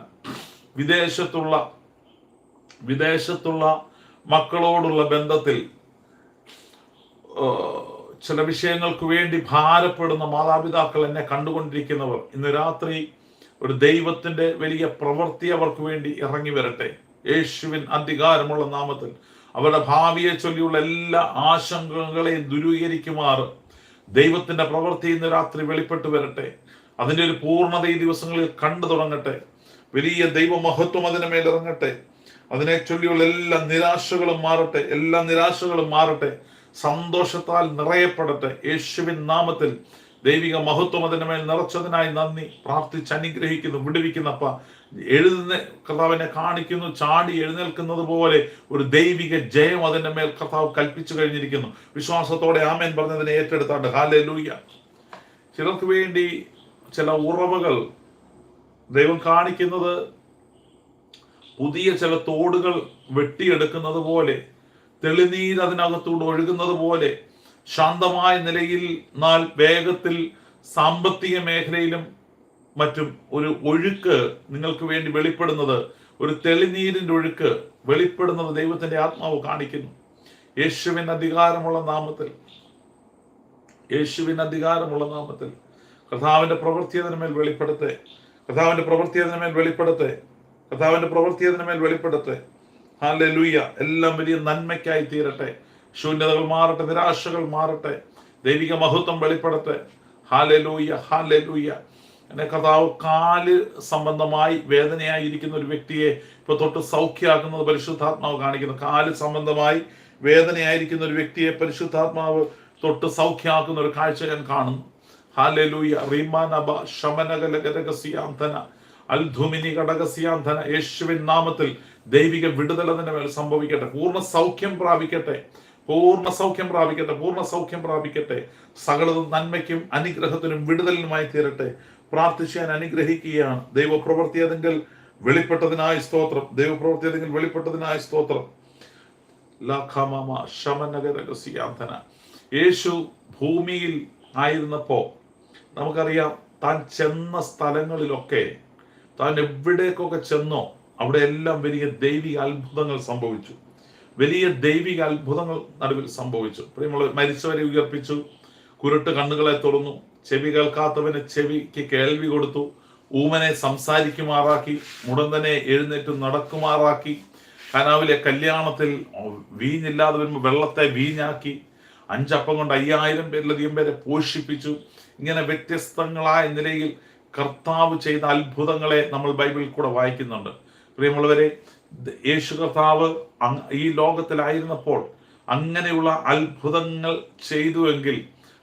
വിദേശത്തുള്ള വിദേശത്തുള്ള മക്കളോടുള്ള ബന്ധത്തിൽ ചില വിഷയങ്ങൾക്ക് വേണ്ടി ഭാരപ്പെടുന്ന മാതാപിതാക്കൾ എന്നെ കണ്ടുകൊണ്ടിരിക്കുന്നവർ ഇന്ന് രാത്രി ഒരു ദൈവത്തിന്റെ വലിയ പ്രവൃത്തി അവർക്ക് വേണ്ടി ഇറങ്ങി വരട്ടെ. യേശുവിൻ അധികാരമുള്ള നാമത്തിൽ അവരുടെ ഭാവിയെ ചൊല്ലിയുള്ള എല്ലാ ആശങ്കകളെയും ദുരൂഹീകരിക്കുമാറ് ദൈവത്തിന്റെ പ്രവൃത്തി ഇന്ന് രാത്രി വെളിപ്പെട്ടു വരട്ടെ. അതിന്റെ ഒരു പൂർണത ഈ ദിവസങ്ങളിൽ കണ്ടു തുടങ്ങട്ടെ. വലിയ ദൈവമഹത്വം അതിന് മേലിറങ്ങട്ടെ അതിനെ ചൊല്ലിയുള്ള എല്ലാ നിരാശകളും മാറട്ടെ. എല്ലാ നിരാശകളും മാറട്ടെ. സന്തോഷത്താൽ നിറയപ്പെടട്ടെ. യേശുവിൻ നാമത്തിൽ ദൈവിക മഹത്വം അതിന്റെ മേൽ നിറച്ചതിനായി നന്ദി പ്രാർത്ഥിച്ച് അനുഗ്രഹിക്കുന്നു. വിടുവിക്കുന്നപ്പ എഴുതുന്ന കർത്താവിനെ കാണിക്കുന്നു ചാടി എഴുന്നേൽക്കുന്നത് പോലെ ഒരു ദൈവിക ജയം അതിന്റെ മേൽ കർത്താവ് കൽപ്പിച്ചു കഴിഞ്ഞിരിക്കുന്നു. വിശ്വാസത്തോടെ ആമേൻ പറഞ്ഞതിനെ ഏറ്റെടുത്താണ്ട്. ഹാലേ ലൂയ്യ ചിലർക്ക് വേണ്ടി ചില ഉറവകൾ ദൈവം കാണിക്കുന്നത് പുതിയ ചില തോടുകൾ വെട്ടിയെടുക്കുന്നത് പോലെ തെളിനീര് അതിനകത്തൂടെ ഒഴുകുന്നത് പോലെ ശാന്തമായ നിലയിൽ എന്നാൽ വേഗത്തിൽ സാമ്പത്തിക മേഖലയിലും മറ്റും ഒരു ഒഴുക്ക് നിങ്ങൾക്ക് വേണ്ടി വെളിപ്പെടുന്നത് ഒരു തെളിനീരിന്റെ ഒഴുക്ക് വെളിപ്പെടുന്നത് ദൈവത്തിന്റെ ആത്മാവ് കാണിക്കുന്നു. യേശുവിൻ അധികാരമുള്ള നാമത്തിൽ യേശുവിൻ അധികാരമുള്ള നാമത്തിൽ. കർത്താവിന്റെ പ്രവൃത്തി അതിനുമേൽ വെളിപ്പെടുത്തെ. കർത്താവിന്റെ പ്രവൃത്തി അതിനുമേൽ വെളിപ്പെടുത്തെ. കർത്താവിന്റെ പ്രവൃത്തി അതിനുമേൽ വെളിപ്പെടുത്തെ. ഹാലെ ലൂയ എല്ലാം വലിയ നന്മയ്ക്കായി തീരട്ടെ. ശൂന്യതകൾ മാറട്ടെ നിരാശകൾ മാറട്ടെ. ദൈവിക മഹത്വം വെളിപ്പെടട്ടെ ഹാലെ ലൂയ ഹാലെ ലൂയ എന്നെ കർത്താവ് കാൽ സംബന്ധമായി വേദനയായിരിക്കുന്ന ഒരു വ്യക്തിയെ ഇപ്പൊ തൊട്ട് സൗഖ്യമാക്കുന്നത് പരിശുദ്ധാത്മാവ് കാണിക്കുന്നു. കാൽ സംബന്ധമായി വേദനയായിരിക്കുന്ന ഒരു വ്യക്തിയെ പരിശുദ്ധാത്മാവ് തൊട്ട് സൗഖ്യമാക്കുന്ന ഒരു കാഴ്ച ഞാൻ കാണുന്നു. ഹാലലൂയ റീമാനബ അൽധുമിനി ഘടകസിയാന്തന യേശുവിൻ നാമത്തിൽ ദൈവിക വിടുതല അതിന്റെ മേൽ സംഭവിക്കട്ടെ. പൂർണ സൗഖ്യം പ്രാപിക്കട്ടെ. പൂർണ സൗഖ്യം പ്രാപിക്കട്ടെ. പൂർണ സൗഖ്യം പ്രാപിക്കട്ടെ. സകലതും നന്മയ്ക്കും അനുഗ്രഹത്തിനും വിടുതലിനുമായി തീരട്ടെ. പ്രാർത്ഥിച്ച് ഞാൻ അനുഗ്രഹിക്കുകയാണ്. ദൈവപ്രവൃത്തി അതെങ്കിൽ വെളിപ്പെട്ടതിനായ സ്തോത്രം. ദൈവപ്രവൃത്തി അതെങ്കിൽ വെളിപ്പെട്ടതിനായ സ്തോത്രം. ലഖമമ യേശു ഭൂമിയിൽ ആയിരുന്നപ്പോ നമുക്കറിയാം താൻ ചെന്ന സ്ഥലങ്ങളിലൊക്കെ താൻ എവിടേക്കൊക്കെ ചെന്നോ അവിടെ എല്ലാം വലിയ ദൈവിക അത്ഭുതങ്ങൾ സംഭവിച്ചു. വലിയ ദൈവിക അത്ഭുതങ്ങൾ നടുവിൽ സംഭവിച്ചു. പ്രിയമുള്ള മരിച്ചവരെ ഉയർപ്പിച്ചു. കുരുട്ട് കണ്ണുകളെ തുറന്നു ചെവി കേൾക്കാത്തവന് ചെവിക്ക് കേൾവി കൊടുത്തു. ഊമനെ സംസാരിക്കുമാറാക്കി മുടന്തനെ എഴുന്നേറ്റ് നടക്കുമാറാക്കി. കനാവിലെ കല്യാണത്തിൽ വീഞ്ഞില്ലാതെ വരുമ്പോൾ വെള്ളത്തെ വീഞ്ഞാക്കി. അഞ്ചപ്പം കൊണ്ട് അയ്യായിരം പേരിലധികം പേരെ പോഷിപ്പിച്ചു. ഇങ്ങനെ വ്യത്യസ്തങ്ങളായ നിലയിൽ കർത്താവ് ചെയ്ത അത്ഭുതങ്ങളെ നമ്മൾ ബൈബിളിൽ കൂടെ വായിക്കുന്നുണ്ട്. പ്രിയമുള്ളവരെ യേശു കർത്താവ് ഈ ലോകത്തിലായിരുന്നപ്പോൾ അങ്ങനെയുള്ള അത്ഭുതങ്ങൾ ചെയ്തുവെങ്കിൽ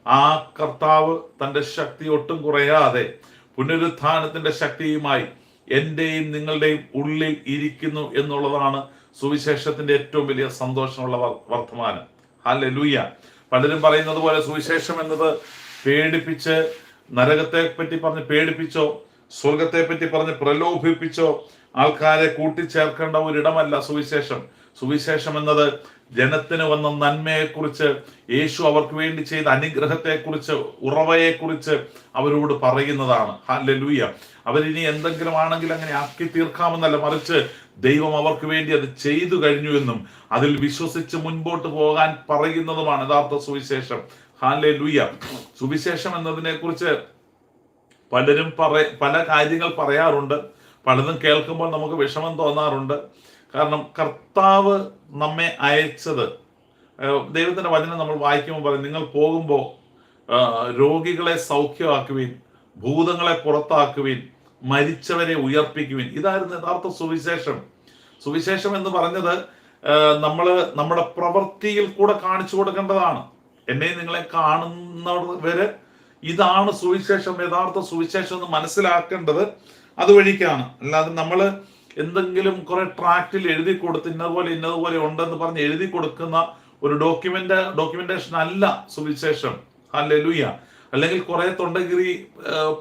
ആ കർത്താവ് തന്റെ ശക്തി ഒട്ടും കുറയാതെ പുനരുത്ഥാനത്തിന്റെ ശക്തിയുമായി എന്റെയും നിങ്ങളുടെയും ഉള്ളിൽ ഇരിക്കുന്നു എന്നുള്ളതാണ് സുവിശേഷത്തിന്റെ ഏറ്റവും വലിയ സന്തോഷമുള്ള വർത്തമാനം. അല്ലെ ലൂയ പലരും പറയുന്നത് പോലെ സുവിശേഷം എന്നത് പേടിപ്പിച്ച് നരകത്തെ പറ്റി പറഞ്ഞ് പേടിപ്പിച്ചോ സ്വർഗത്തെ പറ്റി പറഞ്ഞ് പ്രലോഭിപ്പിച്ചോ ആൾക്കാരെ കൂട്ടിച്ചേർക്കേണ്ട ഒരിടമല്ല സുവിശേഷം. സുവിശേഷം എന്നത് ജനത്തിന് വന്ന നന്മയെക്കുറിച്ച് യേശു അവർക്ക് വേണ്ടി ചെയ്ത അനുഗ്രഹത്തെക്കുറിച്ച് ഉറവയെക്കുറിച്ച് അവരോട് പറയുന്നതാണ്. ഹാലൂയ അവരിനി എന്തെങ്കിലും ആണെങ്കിൽ അങ്ങനെ ആക്കി തീർക്കാമെന്നല്ല മറിച്ച് ദൈവം അവർക്ക് വേണ്ടി അത് ചെയ്തു കഴിഞ്ഞു എന്നും അതിൽ വിശ്വസിച്ച് മുൻപോട്ട് പോകാൻ പറയുന്നതുമാണ് യഥാർത്ഥ സുവിശേഷം. ഹാലെ ലൂയ സുവിശേഷം എന്നതിനെ കുറിച്ച് പലരും പറ പല കാര്യങ്ങൾ പറയാറുണ്ട്. പലതും കേൾക്കുമ്പോൾ നമുക്ക് വിഷമം തോന്നാറുണ്ട്. കാരണം കർത്താവ് നമ്മെ അയച്ചത്. ദൈവത്തിന്റെ വചനം നമ്മൾ വായിക്കുമ്പോൾ പറയും നിങ്ങൾ പോകുമ്പോൾ രോഗികളെ സൗഖ്യമാക്കുവിൻ ഭൂതങ്ങളെ പുറത്താക്കുവിൻ മരിച്ചവരെ ഉയർപ്പിക്കുവിൻ. ഇതായിരുന്നു യഥാർത്ഥ സുവിശേഷം. സുവിശേഷം എന്ന് പറഞ്ഞത് നമ്മൾ നമ്മുടെ പ്രവൃത്തിയിൽ കൂടെ കാണിച്ചു കൊടുക്കേണ്ടതാണ്. എന്നെ നിങ്ങളെ കാണുന്നവര് ഇതാണ് സുവിശേഷം യഥാർത്ഥ സുവിശേഷം എന്ന് മനസ്സിലാക്കേണ്ടത് അതുവഴിക്കാണ്. അല്ലാതെ നമ്മൾ എന്തെങ്കിലും കുറെ ട്രാക്റ്റിൽ എഴുതി കൊടുത്ത് ഇന്നതുപോലെ ഇന്നതുപോലെ ഉണ്ടെന്ന് പറഞ്ഞ് എഴുതി കൊടുക്കുന്ന ഒരു ഡോക്യുമെന്റ് ഡോക്യുമെന്റേഷൻ അല്ല സുവിശേഷം. അല്ലെ ലൂയ അല്ലെങ്കിൽ കുറെ തൊണ്ടഗിരി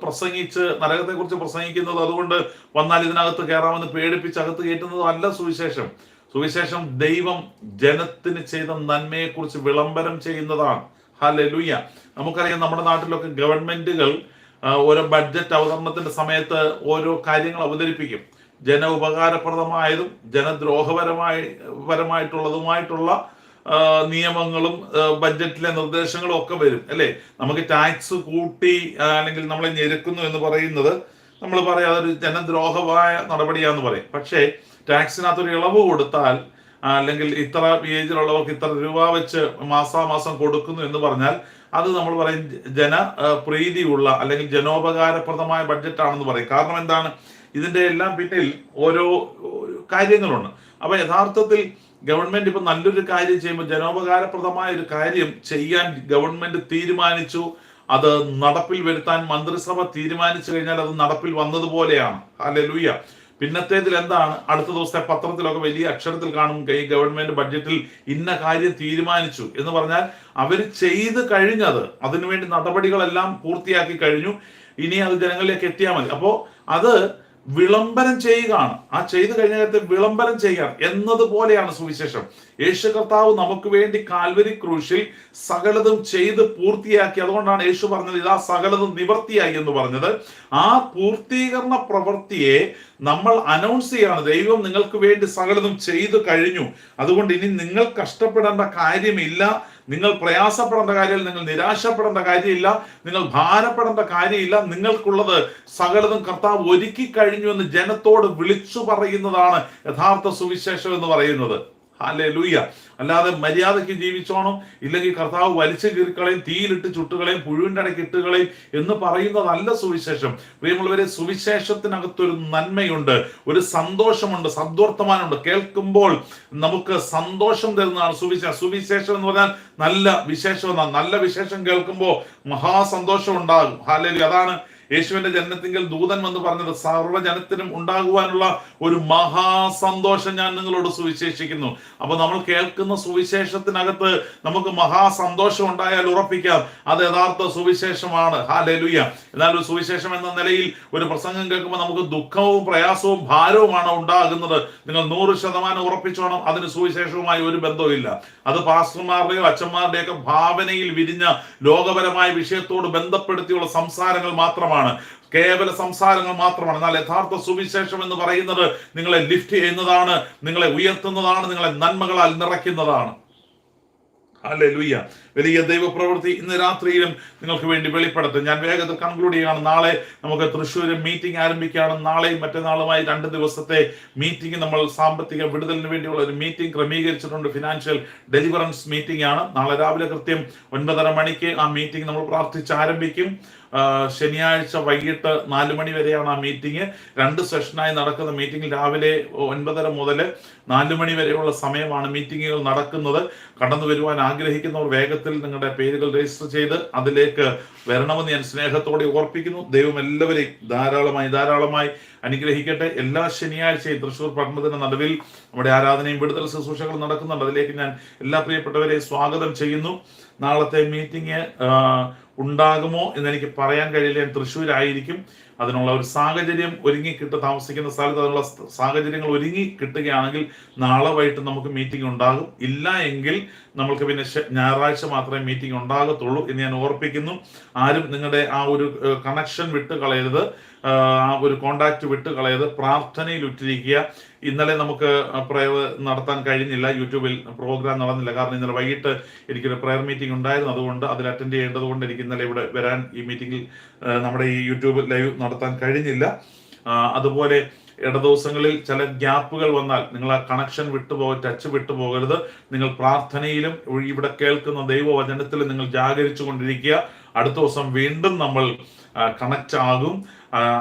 പ്രസംഗിച്ച് നരകത്തെ കുറിച്ച് പ്രസംഗിക്കുന്നത് അതുകൊണ്ട് വന്നാൽ ഇതിനകത്ത് കയറാമെന്ന് പേടിപ്പിച്ച് അകത്ത് കയറ്റുന്നതും അല്ല സുവിശേഷം. സുവിശേഷം ദൈവം ജനത്തിന് ചെയ്ത നന്മയെക്കുറിച്ച് വിളംബരം ചെയ്യുന്നതാണ്. ഹാലൂയ നമുക്കറിയാം നമ്മുടെ നാട്ടിലൊക്കെ ഗവൺമെന്റുകൾ ഓരോ ബഡ്ജറ്റ് അവതരണത്തിന്റെ സമയത്ത് ഓരോ കാര്യങ്ങൾ അവതരിപ്പിക്കും. ജന ഉപകാരപ്രദമായതും ജനദ്രോഹപരമായി പരമായിട്ടുള്ളതുമായിട്ടുള്ള നിയമങ്ങളും ബഡ്ജറ്റിലെ നിർദ്ദേശങ്ങളും ഒക്കെ വരും അല്ലേ? നമുക്ക് ടാക്സ് കൂട്ടി അല്ലെങ്കിൽ നമ്മളെ ഞെരുക്കുന്നു എന്ന് പറയുന്നത് നമ്മൾ പറയാം അതൊരു ജനദ്രോഹമായ നടപടിയാന്ന് പറയും. പക്ഷേ ടാക്സിനകത്തൊരു ഇളവ് കൊടുത്താൽ അല്ലെങ്കിൽ ഇത്ര ഏജിലുള്ളവർക്ക് ഇത്ര രൂപ വെച്ച് മാസാമാസം കൊടുക്കുന്നു എന്ന് പറഞ്ഞാൽ അത് നമ്മൾ പറയും ജന പ്രീതിയുള്ള അല്ലെങ്കിൽ ജനോപകാരപ്രദമായ ബഡ്ജറ്റ് ആണെന്ന് പറയും. കാരണം എന്താണ്? ഇതിന്റെ എല്ലാം പിന്നിൽ ഓരോ കാര്യങ്ങളുണ്ട്. അപ്പൊ യഥാർത്ഥത്തിൽ ഗവൺമെന്റ് ഇപ്പൊ നല്ലൊരു കാര്യം ചെയ്യുമ്പോൾ ജനോപകാരപ്രദമായ ഒരു കാര്യം ചെയ്യാൻ ഗവൺമെന്റ് തീരുമാനിച്ചു. അത് നടപ്പിൽ വരുത്താൻ മന്ത്രിസഭ തീരുമാനിച്ചു കഴിഞ്ഞാൽ അത് നടപ്പിൽ വന്നതുപോലെയാണ്. അല്ലെ ലൂയ പിന്നത്തേതിൽ എന്താണ്? അടുത്ത ദിവസത്തെ പത്രത്തിലൊക്കെ വലിയ അക്ഷരത്തിൽ കാണും ഈ ഗവൺമെന്റ് ബഡ്ജറ്റിൽ ഇന്ന കാര്യം തീരുമാനിച്ചു എന്ന് പറഞ്ഞാൽ അവർ ചെയ്ത് കഴിഞ്ഞത് അതിനുവേണ്ടി നടപടികളെല്ലാം പൂർത്തിയാക്കി കഴിഞ്ഞു. ഇനി അത് ജനങ്ങളിലേക്ക് എത്തിയാൽ മതി. അപ്പോൾ അത് വിളംബരം ചെയ്യുകയാണ്. ആ ചെയ്തു കഴിഞ്ഞ കാര്യത്തെ വിളംബരം ചെയ്യുക എന്നതുപോലെയാണ് സുവിശേഷം. യേശു കർത്താവ് നമുക്ക് വേണ്ടി കാൽവരി ക്രൂശിൽ സകലതും ചെയ്ത് പൂർത്തിയാക്കി. അതുകൊണ്ടാണ് യേശു പറഞ്ഞത് ഇതാ സകലതും നിവർത്തിയായി എന്ന് പറഞ്ഞത്. ആ പൂർത്തീകരണ പ്രവൃത്തിയെ നമ്മൾ അനൗൺസ് ചെയ്യാണ്. ദൈവം നിങ്ങൾക്ക് വേണ്ടി സകലതും ചെയ്തു കഴിഞ്ഞു. അതുകൊണ്ട് ഇനി നിങ്ങൾ കഷ്ടപ്പെടേണ്ട കാര്യമില്ല. നിങ്ങൾ പ്രയാസപ്പെടേണ്ട കാര്യമില്ല നിങ്ങൾ നിരാശപ്പെടേണ്ട കാര്യമില്ല നിങ്ങൾ ഭാരപ്പെടേണ്ട കാര്യമില്ല. നിങ്ങൾക്കുള്ളത് സകലതും കർത്താവ് ഒരുക്കി കഴിഞ്ഞു എന്ന് ജനത്തോട് വിളിച്ചു പറയുന്നതാണ് യഥാർത്ഥ സുവിശേഷം എന്ന് പറയുന്നത്. ഹാലേ ലൂയ്യ അല്ലാതെ മര്യാദയ്ക്ക് ജീവിച്ചോണം. ഇല്ലെങ്കിൽ കർത്താവ് വലിച്ചു കീറിക്കളയും തീയിലിട്ട് ചുട്ടുകളയും പുഴുവിന്റെ ഇടയ്ക്ക് എന്ന് പറയുന്നതല്ല സുവിശേഷം. പ്രിയമുള്ളവരെ സുവിശേഷത്തിനകത്തൊരു നന്മയുണ്ട് ഒരു സന്തോഷമുണ്ട് സദ്വർത്തമാനമുണ്ട്. കേൾക്കുമ്പോൾ നമുക്ക് സന്തോഷം തരുന്നതാണ് സുവിശേഷം സുവിശേഷം എന്ന് പറഞ്ഞാൽ നല്ല വിശേഷം എന്നാണ്. നല്ല വിശേഷം കേൾക്കുമ്പോൾ മഹാസന്തോഷം ഉണ്ടാകും. ഹാലേ അതാണ് യേശുവിന്റെ ജനനത്തിങ്കിൽ ദൂതൻ വന്ന് പറഞ്ഞത് സർവജനത്തിനും ഉണ്ടാകുവാനുള്ള ഒരു മഹാസന്തോഷം ഞാൻ നിങ്ങളോട് സുവിശേഷിക്കുന്നു. അപ്പൊ നമ്മൾ കേൾക്കുന്ന സുവിശേഷത്തിനകത്ത് നമുക്ക് മഹാസന്തോഷം ഉണ്ടായാൽ ഉറപ്പിക്കാം അത് യഥാർത്ഥ സുവിശേഷമാണ്. ഹാ ലെലുയ എന്നാൽ ഒരു സുവിശേഷം എന്ന നിലയിൽ ഒരു പ്രസംഗം കേൾക്കുമ്പോൾ നമുക്ക് ദുഃഖവും പ്രയാസവും ഭാരവുമാണ് ഉണ്ടാകുന്നത്. നിങ്ങൾ നൂറ് ശതമാനം ഉറപ്പിച്ചോണം അതിന് സുവിശേഷവുമായി ഒരു ബന്ധവുമില്ല. അത് പാസ്റ്റർമാരുടെയോ അച്ഛന്മാരുടെയൊക്കെ ഭാവനയിൽ വിരിഞ്ഞ ലോകപരമായ വിഷയത്തോട് ബന്ധപ്പെടുത്തിയുള്ള സംസാരങ്ങൾ മാത്രമാണ്. കേവല സംസാരങ്ങൾ മാത്രമാണ്. എന്നാൽ യഥാർത്ഥ സുവിശേഷം എന്ന് പറയുന്നത് നിങ്ങളെ ലിഫ്റ്റ് ചെയ്യുന്നതാണ് നിങ്ങളെ ഉയർത്തുന്നതാണ് നിങ്ങളെ നന്മകളാൽ നിറയ്ക്കുന്നതാണ്. അല്ലെ ലുയ്യ വലിയ ദൈവപ്രവൃത്തി ഇന്ന് രാത്രിയിലും നിങ്ങൾക്ക് വേണ്ടി വെളിപ്പെടുത്തും. ഞാൻ വേഗത്തിൽ കൺക്ലൂഡ് ചെയ്യുകയാണ് നാളെ നമുക്ക് തൃശ്ശൂരിൽ മീറ്റിംഗ് ആരംഭിക്കുകയാണ്. നാളെയും മറ്റന്നാളുമായി രണ്ട് ദിവസത്തെ മീറ്റിംഗ്. നമ്മൾ സാമ്പത്തിക വിടുതലിന് വേണ്ടിയുള്ള ഒരു മീറ്റിംഗ് ക്രമീകരിച്ചിട്ടുണ്ട്. ഫിനാൻഷ്യൽ ഡെലിവറൻസ് മീറ്റിംഗ് ആണ്. നാളെ രാവിലെ കൃത്യം ഒൻപതര മണിക്ക് ആ മീറ്റിംഗ് നമ്മൾ പ്രാർത്ഥിച്ച് ആരംഭിക്കും. ശനിയാഴ്ച വൈകിട്ട് നാല് മണി വരെയാണ് ആ മീറ്റിംഗ്. രണ്ട് സെഷനായി നടക്കുന്ന മീറ്റിംഗ് രാവിലെ ഒൻപതര മുതൽ നാല് മണി വരെയുള്ള സമയമാണ് മീറ്റിങ്ങുകൾ നടക്കുന്നത്. കടന്നു വരുവാൻ ആഗ്രഹിക്കുന്നവർ വേഗത്തിൽ നിങ്ങളുടെ പേരുകൾ രജിസ്റ്റർ ചെയ്ത് അതിലേക്ക് വരണമെന്ന് ഞാൻ സ്നേഹത്തോടെ ഓർപ്പിക്കുന്നു. ദൈവം എല്ലാവരെയും ധാരാളമായി ധാരാളമായി അനുഗ്രഹിക്കട്ടെ. എല്ലാ ശനിയാഴ്ചയും തൃശ്ശൂർ പട്ടണത്തിന്റെ നടുവിൽ നമ്മുടെ ആരാധനയും വിടുതൽ ശുശ്രൂഷകൾ നടക്കുന്നുണ്ട്. അതിലേക്ക് ഞാൻ എല്ലാ പ്രിയപ്പെട്ടവരെയും സ്വാഗതം ചെയ്യുന്നു. നാളത്തെ മീറ്റിംഗ് ഉണ്ടാകുമോ എന്ന് എനിക്ക് പറയാൻ കഴിയില്ല. ഞാൻ തൃശ്ശൂരായിരിക്കും. അതിനുള്ള ഒരു സാഹചര്യം ഒരുങ്ങി കിട്ട താമസിക്കുന്ന സ്ഥലത്ത് അതിനുള്ള സാഹചര്യങ്ങൾ ഒരുങ്ങി കിട്ടുകയാണെങ്കിൽ നാളെ വൈകിട്ട് നമുക്ക് മീറ്റിംഗ് ഉണ്ടാകും. ഇല്ല എങ്കിൽ നമ്മൾക്ക് പിന്നെ ഞായറാഴ്ച മാത്രമേ മീറ്റിംഗ് ഉണ്ടാകത്തുള്ളൂ എന്ന് ഞാൻ ഓർപ്പിക്കുന്നു. ആരും നിങ്ങളുടെ ആ ഒരു കണക്ഷൻ വിട്ട് കളയരുത്. ആ ഒരു കോണ്ടാക്ട് വിട്ട് കളയരുത്. പ്രാർത്ഥനയിൽ ഉറ്റിരിക്കുക. ഇന്നലെ നമുക്ക് പ്രയർ നടത്താൻ കഴിഞ്ഞില്ല. യൂട്യൂബിൽ പ്രോഗ്രാം നടന്നില്ല. കാരണം ഇന്നലെ വൈകിട്ട് എനിക്കൊരു പ്രയർ മീറ്റിംഗ് ഉണ്ടായിരുന്നു. അതുകൊണ്ട് അതിൽ അറ്റൻഡ് ചെയ്യേണ്ടത് കൊണ്ട് എനിക്ക് ഇന്നലെ ഇവിടെ വരാൻ ഈ മീറ്റിംഗിൽ നമ്മുടെ ഈ യൂട്യൂബ് ലൈവ് നടത്താൻ കഴിഞ്ഞില്ല. ആ, അതുപോലെ ഇടദിവസങ്ങളിൽ ചില ഗ്യാപ്പുകൾ വന്നാൽ നിങ്ങൾ ആ കണക്ഷൻ വിട്ടുപോ ടച്ച് വിട്ടുപോകരുത്. നിങ്ങൾ പ്രാർത്ഥനയിലും ഇവിടെ കേൾക്കുന്ന ദൈവവചനത്തിൽ നിങ്ങൾ ജാഗരിച്ചു കൊണ്ടിരിക്കുക. അടുത്ത ദിവസം വീണ്ടും നമ്മൾ കണക്റ്റ് ആകും.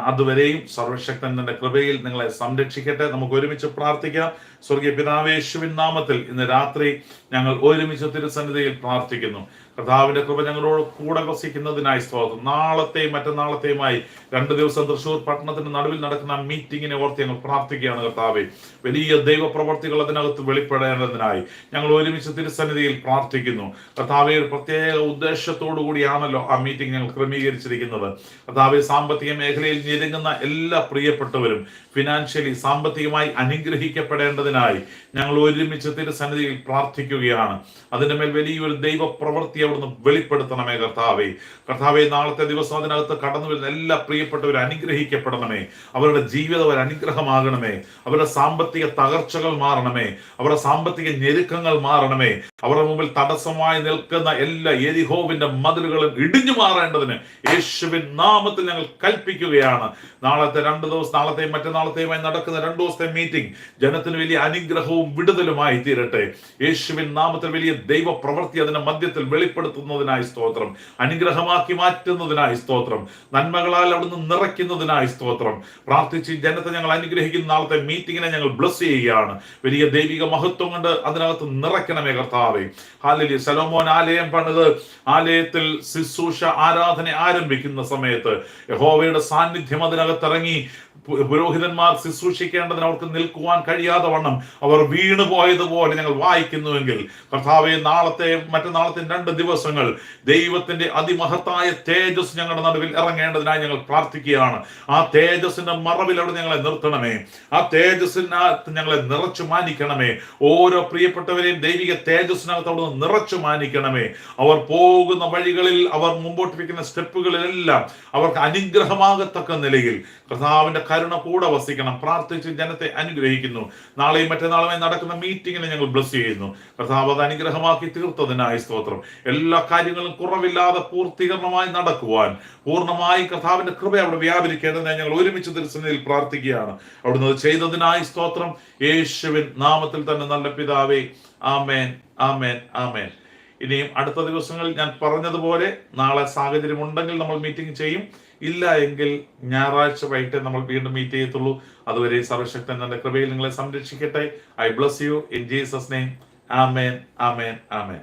അതുവരെയും സർവശക്തൻ തന്റെ കൃപയിൽ നിങ്ങളെ സംരക്ഷിക്കട്ടെ. നമുക്ക് ഒരുമിച്ച് പ്രാർത്ഥിക്കാം. സ്വർഗീയ പിതാവേശുവിൻ നാമത്തിൽ ഇന്ന് രാത്രി ഞങ്ങൾ ഒരുമിച്ച് തിരുസന്നിധിയിൽ പ്രാർത്ഥിക്കുന്നു. കർത്താവിന്റെ കൃപ ഞങ്ങളോട് കൂടെ വസിക്കുന്നതിനായി സ്തോത്രം നാളത്തെയും മറ്റന്നാളത്തെയുമായി രണ്ട് ദിവസം തൃശൂർ പട്ടണത്തിന്റെ നടുവിൽ നടക്കുന്ന മീറ്റിങ്ങിനെ ഓർത്ത് ഞങ്ങൾ പ്രാർത്ഥിക്കുകയാണ് കർത്താവെ. വലിയ ദൈവപ്രവർത്തികൾ അതിനകത്ത് വെളിപ്പെടേണ്ടതിനായി ഞങ്ങൾ ഒരുമിച്ച് തിരുസന്നിധിയിൽ പ്രാർത്ഥിക്കുന്നു. കർത്താവെ പ്രത്യേക ഉദ്ദേശത്തോടു കൂടിയാണല്ലോ ആ മീറ്റിംഗ് ഞങ്ങൾ ക്രമീകരിച്ചിരിക്കുന്നത്. കർത്താവെ സാമ്പത്തിക മേഖലയിൽ ഞെരുങ്ങുന്ന എല്ലാ പ്രിയപ്പെട്ടവരും ഫിനാൻഷ്യലി സാമ്പത്തികമായി അനുഗ്രഹിക്കപ്പെടേണ്ടതിനായി ഞങ്ങൾ ഒരുമിച്ച് തിരുസന്നിധിയിൽ പ്രാർത്ഥിക്കുകയാണ്. അതിന്റെ മേൽ വലിയൊരു ദൈവ പ്രവൃത്തി അവിടുന്ന് വെളിപ്പെടുത്തണമേ കർത്താവെ. കർത്താവെ നാളത്തെ ദിവസം അതിനകത്ത് കടന്നു വരുന്ന എല്ലാ പ്രിയപ്പെട്ടവരും അനുഗ്രഹിക്കപ്പെടണമേ. അവരുടെ ജീവിതം ഒരു അനുഗ്രഹമാകണമേ അവരുടെ സാമ്പത്തിക തകർച്ചകൾ മാറണമേ. അവരുടെ സാമ്പത്തിക ഞെരുക്കങ്ങൾ മാറണമേ. അവരുടെ മുമ്പിൽ തടസ്സമായി നിൽക്കുന്ന എല്ലാ എരിഹോവിന്റെ മതിലുകളും ഇടിഞ്ഞു മാറേണ്ടതിന് യേശുവിൻ നാമത്തിൽ ഞങ്ങൾ കൽപ്പിക്കുകയാണ്. നാളത്തെ രണ്ട് ദിവസം നാളത്തെയും മറ്റന്നാളത്തെയുമായി നടക്കുന്ന രണ്ട് ദിവസത്തെ മീറ്റിംഗ് ജനത്തിന് വലിയ അനുഗ്രഹവും വിടുതലുമായി തീരട്ടെ. യേശുവിൻ നാമത്തിൽ വലിയ ദൈവ പ്രവൃത്തി അതിന്റെ മധ്യത്തിൽ വെളിപ്പെടുത്തുന്നതിനായി സ്തോത്രം. അനുഗ്രഹമാക്കി മാറ്റുന്നതിനായി സ്തോത്രം. നന്മകളാൽ അവിടുന്ന് നിറയ്ക്കുന്നതിനായി സ്തോത്രം. പ്രാർത്ഥിച്ച് ജനത്തെ ഞങ്ങൾ അനുഗ്രഹിക്കുന്ന നാളത്തെ മീറ്റിങ്ങിനെ ഞങ്ങൾ ബ്ലസ് ചെയ്യുകയാണ്. വലിയ ദൈവിക മഹത്വം കൊണ്ട് അതിനകത്ത് നിറയ്ക്കണമേ കർത്താവെ. ഹാലലി സലോമോൻ ആലയം പണിത് ആലയത്തിൽ ശുശ്രൂഷ ആരാധന ആരംഭിക്കുന്ന സമയത്ത് യഹോവയുടെ സാന്നിധ്യം അതിനകത്ത് ഇറങ്ങി പു- പുരോഹിതന്മാർ ശുശ്രൂഷിക്കേണ്ടതിന് അവർക്ക് നിൽക്കുവാൻ കഴിയാതെ വണ്ണം അവർ വീണുപോയതുപോലെ ഞങ്ങൾ വായിക്കുന്നുവെങ്കിൽ കർത്താവെ നാളത്തെ മറ്റന്നാളത്തെ രണ്ട് ദിവസങ്ങൾ ദൈവത്തിന്റെ അതിമഹത്തായ തേജസ് ഞങ്ങളുടെ നടുവിൽ ഇറങ്ങേണ്ടതിനായി ഞങ്ങൾ പ്രാർത്ഥിക്കുകയാണ്. ആ തേജസിന്റെ മറവിൽ അവിടെ ഞങ്ങളെ നിർത്തണമേ. ആ തേജസ്സിനകത്ത് ഞങ്ങളെ നിറച്ചു മാനിക്കണമേ. ഓരോ പ്രിയപ്പെട്ടവരെയും ദൈവിക തേജസ്സിനകത്ത് അവിടെ നിറച്ചു മാനിക്കണമേ. അവർ പോകുന്ന വഴികളിൽ അവർ മുമ്പോട്ട് വയ്ക്കുന്ന സ്റ്റെപ്പുകളിലെല്ലാം അവർക്ക് അനുഗ്രഹമാകത്തക്ക നിലയിൽ കർത്താവിന്റെ കരുണ കൂടെ വസിക്കണം. പ്രാർത്ഥിച്ച് ജനത്തെ അനുഗ്രഹിക്കുന്നു. നാളെയും മറ്റന്നാളുമായി നടക്കുന്ന മീറ്റിങ്ങിനെ ഞങ്ങൾ ബ്ലസ് ചെയ്യുന്നു. കർത്താവ് അത് അനുഗ്രഹമാക്കി തീർത്തതിനായി സ്തോത്രം. എല്ലാ കാര്യങ്ങളും കുറവില്ലാതെ പൂർത്തീകരണമായി നടക്കുവാൻ പൂർണമായി കർത്താവിന്റെ കൃപ അവിടെ വ്യാപരിക്കേണ്ടതിനായി ഞങ്ങൾ ഒരുമിച്ച് തിരുസന്നിധിയിൽ പ്രാർത്ഥിക്കുകയാണ്. അവിടുന്ന് അത് ചെയ്തതിനായി സ്തോത്രം. യേശുവിൻ നാമത്തിൽ തന്നെ നല്ല പിതാവേ ആമേൻ ആമേൻ ആമേൻ. ഇനിയും അടുത്ത ദിവസങ്ങളിൽ ഞാൻ പറഞ്ഞതുപോലെ നാളെ സാഹചര്യം ഉണ്ടെങ്കിൽ നമ്മൾ മീറ്റിംഗ് ചെയ്യും. ഇല്ല എങ്കിൽ ഞായറാഴ്ച വൈകിട്ട് നമ്മൾ വീണ്ടും മീറ്റ് ചെയ്യത്തുള്ളൂ. അതുവരെ സർവശക്തൻ തന്റെ കൃപയിൽ നിങ്ങളെ സംരക്ഷിക്കട്ടെ. I bless you in Jesus name amen amen amen